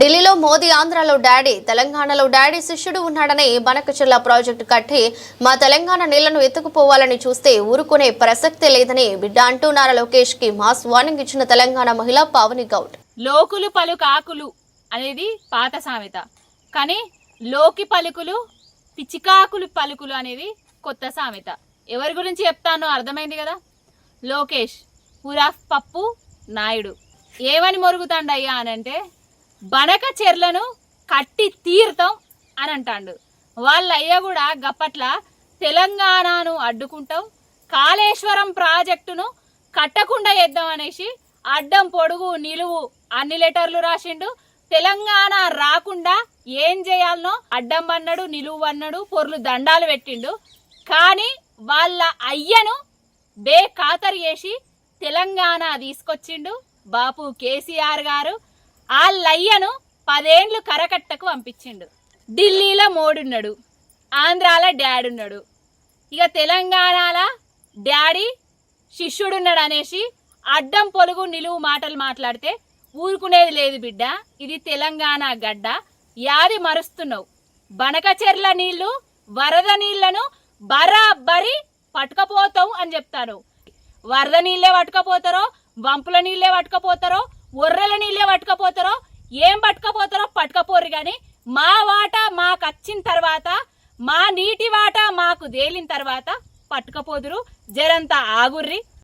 ఢిల్లీలో మోదీ ఆంధ్రాలో డాడీ తెలంగాణలో డాడీ శిష్యుడు ఉన్నాడని బనకచెర్ల ప్రాజెక్టు కట్టి మా తెలంగాణ నీళ్ళను ఎత్తుకుపోవాలని చూస్తే ఊరుకునే ప్రసక్తే లేదని బిడ్డ అంటూ నారా లోకేష్కి మాస్ వార్నింగ్ ఇచ్చిన తెలంగాణ మహిళ పావని గౌడ్. లోకులు పలు కాకులు అనేది పాత సామెత. కానీ లోకి పలుకులు పిచ్చికాకులు పలుకులు అనేది కొత్త సామెత. ఎవరి గురించి చెప్తానో అర్థమైంది కదా? లోకేష్ పురాఫ్ పప్పు నాయుడు. ఏమని మొరుగుతాండయ్యా అనంటే బనక చెర్లను కట్టి తీరుతాం అని అంటాండు. వాళ్ళ అయ్య కూడా గప్పట్ల తెలంగాణను అడ్డుకుంటాం కాళేశ్వరం ప్రాజెక్టును కట్టకుండా చేద్దాం అనేసి అడ్డం పొడుగు నిలువు అన్ని లెటర్లు రాసిండు. తెలంగాణ రాకుండా ఏం చేయాలనో అడ్డం అన్నాడు నిలువు అన్నాడు పొర్లు దండాలు పెట్టిండు. కానీ వాళ్ళ అయ్యను బేఖాతరు చేసి తెలంగాణ తీసుకొచ్చిండు బాపు కేసీఆర్ గారు. ఆ లయ్యను పదేండ్లు కరకట్టకు పంపించిండు. ఢిల్లీలో మోడున్నాడు. ఆంధ్రాల డాడున్నాడు. ఇక తెలంగాణల డాడీ శిష్యుడున్నాడు అనేసి అడ్డం పొలుగు నిలువు మాటలు మాట్లాడితే ఊరుకునేది లేదు బిడ్డ ఇది తెలంగాణ గడ్డ యాది మరుస్తున్నావు. బనకచెర్ల నీళ్ళు వరద నీళ్ళను బరాబరి పట్టుకపోతావు అని చెప్తాను. వరద నీళ్ళే పట్టుకపోతారో వంపుల నీళ్ళే పట్టుకపోతారో ఒర్రెల నీళ్ళే పట్టుకపోతారో ఏం పట్టుకపోతారో పట్టుకపోరు కానీ మా వాటా మాకు వచ్చిన తర్వాత మా నీటి వాటా మాకు తేలిన తర్వాత పట్టుకపోదురు. జరంతా ఆగుర్రి.